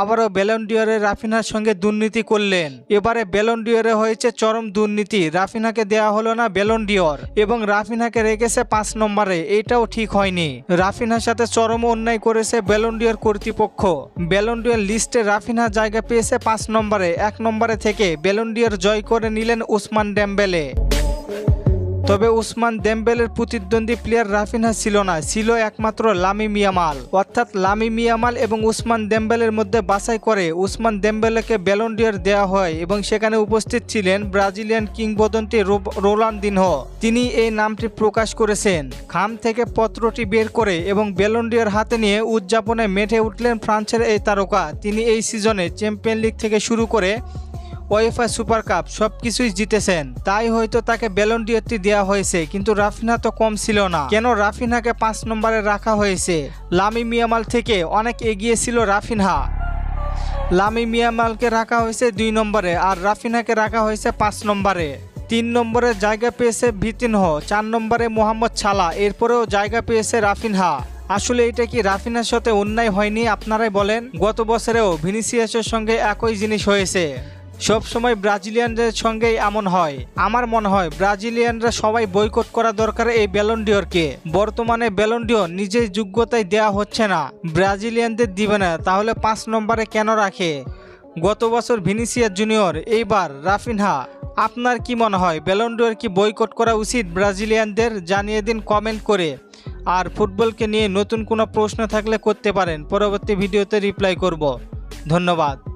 আবারও ব্যালন্ডিয়রে রাফিনার সঙ্গে দুর্নীতি করলেন। এবারে ব্যালন্ডিয়রে হয়েছে চরম দুর্নীতি। রাফিনাকে দেওয়া হলো না ব্যালন্ডিয়র এবং রাফিনাকে রেখেছে পাঁচ নম্বরে। এটাও ঠিক হয়নি। রাফিনার সাথে চরম অন্যায় করেছে ব্যালন্ডিয়র কর্তৃপক্ষ। ব্যালন্ডিয়র লিস্টে রাফিনা জায়গা পেয়েছে পাঁচ নম্বরে। এক নম্বরে থেকে ব্যালন্ডিয়র জয় করে নিলেন উসমান ডেম্বেলে। তবে উসমান দেম্বেলের প্রতিদ্বন্দ্বী প্লেয়ার রাফিনহা ছিল না, ছিল একমাত্র লামি মিয়ামাল। অর্থাৎ লামি মিয়ামাল এবং উসমান দেম্বেলের মধ্যে বাছাই করে উসমান দেম্বেলেকে ব্যালন্ডিয়ার দেওয়া হয় এবং সেখানে উপস্থিত ছিলেন ব্রাজিলিয়ান কিংবদন্তি রোলান দিনহো তিনি এই নামটি প্রকাশ করেছেন। খাম থেকে পত্রটি বের করে এবং ব্যালন্ডিয়ার হাতে নিয়ে উদযাপনে মেঠে উঠলেন ফ্রান্সের এই তারকা। তিনি এই সিজনে চ্যাম্পিয়ন লিগ থেকে শুরু করে ওয়েফা সুপার কাপ সব কিছুই জিতেছেন। তাই হয়তো তাকে ব্যালন্ডিয়রটি দেওয়া হয়েছে, কিন্তু রাফিনা তো কম ছিল না। কেন রাফিনাকে পাঁচ নম্বরে রাখা হয়েছে? লামি মিয়ামাল থেকে অনেক এগিয়ে ছিল রাফিনহা লামি মিয়ামালকে রাখা হয়েছে দুই নম্বরে, আর রাফিনাকে রাখা হয়েছে পাঁচ নম্বরে। তিন নম্বরে জায়গা পেয়েছে ভিতিনহ, চার নম্বরে মোহাম্মদ ছালা এরপরেও জায়গা পেয়েছে রাফিনহা। আসলে এটা কি রাফিনার সাথে অন্যায় হয়নি, আপনারাই বলেন? গত বছরেও ভিনিসিয়াসের সঙ্গে একই জিনিস হয়েছে। সব সময় ব্রাজিলিয়ানদের সঙ্গেই এমন হয়। আমার মনে হয় ব্রাজিলিয়ানরা সবাই বয়কট করা দরকার এই ব্যালন্ডিয়রকে বর্তমানে ব্যালন্ডিয়র নিজের যোগ্যতায় দেয়া হচ্ছে না। ব্রাজিলিয়ানদের দিবে না, তাহলে পাঁচ নম্বরে কেন রাখে? গত বছর ভিনিসিয়া জুনিয়র, এইবার রাফিনহা। আপনার কি মনে হয় ব্যালন্ডিয়র কি বয়কট করা উচিত ব্রাজিলিয়ানদের? জানিয়ে দিন কমেন্ট করে। আর ফুটবলকে নিয়ে নতুন কোনো প্রশ্ন থাকলে করতে পারেন। পরবর্তী ভিডিওতে রিপ্লাই করব। ধন্যবাদ।